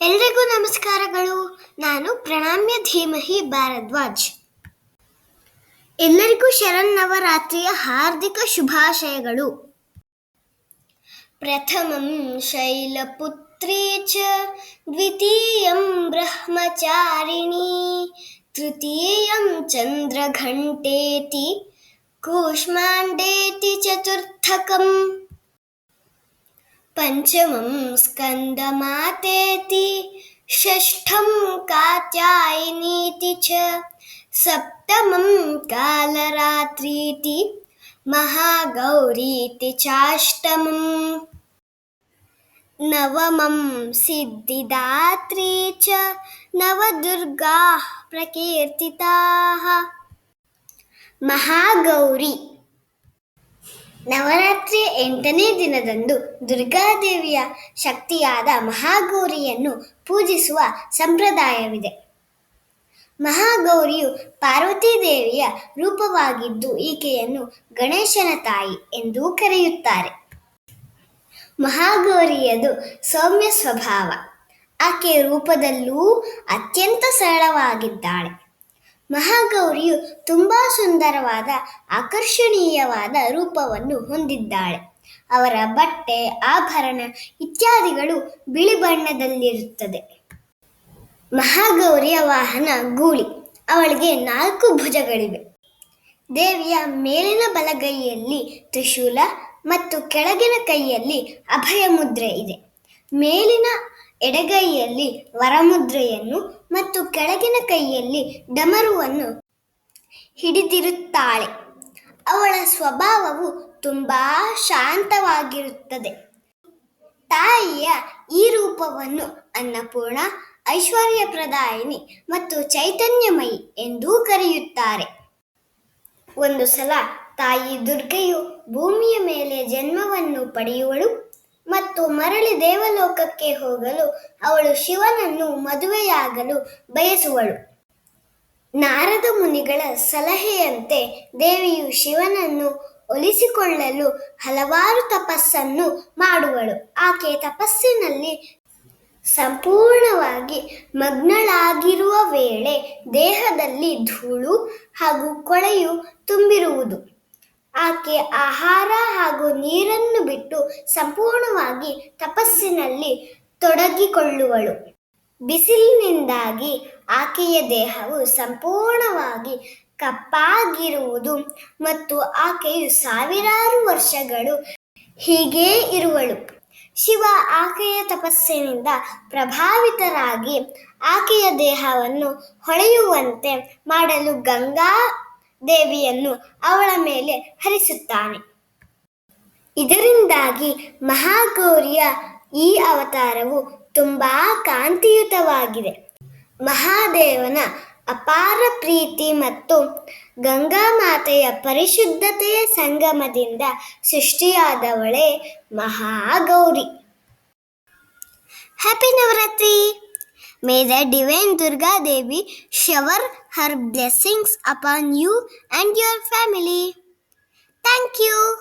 ಎಲ್ರಿಗೂ ನಮಸ್ಕಾರಗಳು. ನಾನು ಪ್ರಣಾಮ್ಯ ಧೀಮಹಿ ಭಾರದ್ವಾಜ್. ಎಲ್ಲರಿಗೂ ಶರನ್ನವರಾತ್ರಿಯ ಹಾರ್ದಿಕ ಶುಭಾಶಯಗಳು. ಪ್ರಥಮಂ ಶೈಲಪುತ್ರಿ ಚ, ದ್ವಿತೀಯಂ ಬ್ರಹ್ಮಚಾರಿಣಿ, ತೃತೀಯಂ ಚಂದ್ರಘಂಟೇತಿ, ಕೂಷ್ಮಾಂಡೇತಿ ಚತುರ್ಥಕಂ. पञ्चमं स्कन्दमातेति षष्ठं कात्यायनीति च सप्तमं कालरात्रीति महागौरीति चाष्टमम्। नवमं सिद्धिदात्री च नवदुर्गाः प्रकीर्तिताः। महागौरी ನವರಾತ್ರಿಯ ಎಂಟನೇ ದಿನದಂದು ದುರ್ಗಾದೇವಿಯ ಶಕ್ತಿಯಾದ ಮಹಾಗೌರಿಯನ್ನು ಪೂಜಿಸುವ ಸಂಪ್ರದಾಯವಿದೆ. ಮಹಾಗೌರಿಯು ಪಾರ್ವತೀ ದೇವಿಯ ರೂಪವಾಗಿದ್ದು ಈಕೆಯನ್ನು ಗಣೇಶನ ತಾಯಿ ಎಂದೂ ಕರೆಯುತ್ತಾರೆ. ಮಹಾಗೌರಿಯದು ಸೌಮ್ಯ ಸ್ವಭಾವ. ಆಕೆಯ ರೂಪದಲ್ಲೂ ಅತ್ಯಂತ ಸರಳವಾಗಿದ್ದಾಳೆ. ಮಹಾಗೌರಿಯು ತುಂಬಾ ಸುಂದರವಾದ, ಆಕರ್ಷಣೀಯವಾದ ರೂಪವನ್ನು ಹೊಂದಿದ್ದಾಳೆ. ಅವರ ಬಟ್ಟೆ, ಆಭರಣ ಇತ್ಯಾದಿಗಳು ಬಿಳಿ ಬಣ್ಣದಲ್ಲಿರುತ್ತದೆ. ಮಹಾಗೌರಿಯ ವಾಹನ ಗೂಳಿ, ಅವಳಿಗೆ ನಾಲ್ಕು ಭುಜಗಳಿವೆ. ದೇವಿಯ ಮೇಲಿನ ಬಲಗೈಯಲ್ಲಿ ತ್ರಿಶೂಲ ಮತ್ತು ಕೆಳಗಿನ ಕೈಯಲ್ಲಿ ಅಭಯ ಮುದ್ರೆ ಇದೆ. ಮೇಲಿನ ಎಡಗೈಯಲ್ಲಿ ವರಮುದ್ರೆಯನ್ನು ಮತ್ತು ಕೆಳಗಿನ ಕೈಯಲ್ಲಿ ಡಮರುವನ್ನು ಹಿಡಿದಿರುತ್ತಾಳೆ. ಅವಳ ಸ್ವಭಾವವು ತುಂಬಾ ಶಾಂತವಾಗಿರುತ್ತದೆ. ತಾಯಿಯ ಈ ರೂಪವನ್ನು ಅನ್ನಪೂರ್ಣ ಐಶ್ವರ್ಯ ಪ್ರದಾಯಿನಿ ಮತ್ತು ಚೈತನ್ಯಮಯಿ ಎಂದೂ ಕರೆಯುತ್ತಾರೆ. ಒಂದು ಸಲ ತಾಯಿ ದುರ್ಗೆಯು ಭೂಮಿಯ ಮೇಲೆ ಜನ್ಮವನ್ನು ಪಡೆಯುವಳು. ಮತ್ತು ಮರಳಿ ದೇವಲೋಕಕ್ಕೆ ಹೋಗಲು ಅವಳು ಶಿವನನ್ನು ಮದುವೆಯಾಗಲು ಬಯಸುವಳು. ನಾರದ ಮುನಿಗಳ ಸಲಹೆಯಂತೆ ದೇವಿಯು ಶಿವನನ್ನು ಒಲಿಸಿಕೊಳ್ಳಲು ಹಲವಾರು ತಪಸ್ಸನ್ನು ಮಾಡುವಳು. ಆಕೆ ತಪಸ್ಸಿನಲ್ಲಿ ಸಂಪೂರ್ಣವಾಗಿ ಮಗ್ನಳಾಗಿರುವ ವೇಳೆ ದೇಹದಲ್ಲಿ ಧೂಳು ಹಾಗೂ ಕೊಳೆಯು ತುಂಬಿರುವುದು. ಆಕೆ ಆಹಾರ ಹಾಗೂ ನೀರನ್ನು ಬಿಟ್ಟು ಸಂಪೂರ್ಣವಾಗಿ ತಪಸ್ಸಿನಲ್ಲಿ ತೊಡಗಿಕೊಳ್ಳುವಳು. ಬಿಸಿಲಿನಿಂದಾಗಿ ಆಕೆಯ ದೇಹವು ಸಂಪೂರ್ಣವಾಗಿ ಕಪ್ಪಾಗಿರುವುದು ಮತ್ತು ಆಕೆಯು ಸಾವಿರಾರು ವರ್ಷಗಳು ಹೀಗೇ ಇರುವಳು. ಶಿವ ಆಕೆಯ ತಪಸ್ಸಿನಿಂದ ಪ್ರಭಾವಿತರಾಗಿ ಆಕೆಯ ದೇಹವನ್ನು ಹೊಳೆಯುವಂತೆ ಮಾಡಲು ಗಂಗಾ ದೇವಿಯನ್ನು ಅವಳ ಮೇಲೆ ಹರಿಸುತ್ತಾನೆ. ಇದರಿಂದಾಗಿ ಮಹಾಗೌರಿಯ ಈ ಅವತಾರವು ತುಂಬಾ ಕಾಂತಿಯುತವಾಗಿದೆ. ಮಹಾದೇವನ ಅಪಾರ ಪ್ರೀತಿ ಮತ್ತು ಗಂಗಾ ಮಾತೆಯ ಪರಿಶುದ್ಧತೆಯ ಸಂಗಮದಿಂದ ಸೃಷ್ಟಿಯಾದವಳೇ Mahagauri. Happy Navratri! May the divine Durga Devi shower her blessings upon you and your family. Thank you.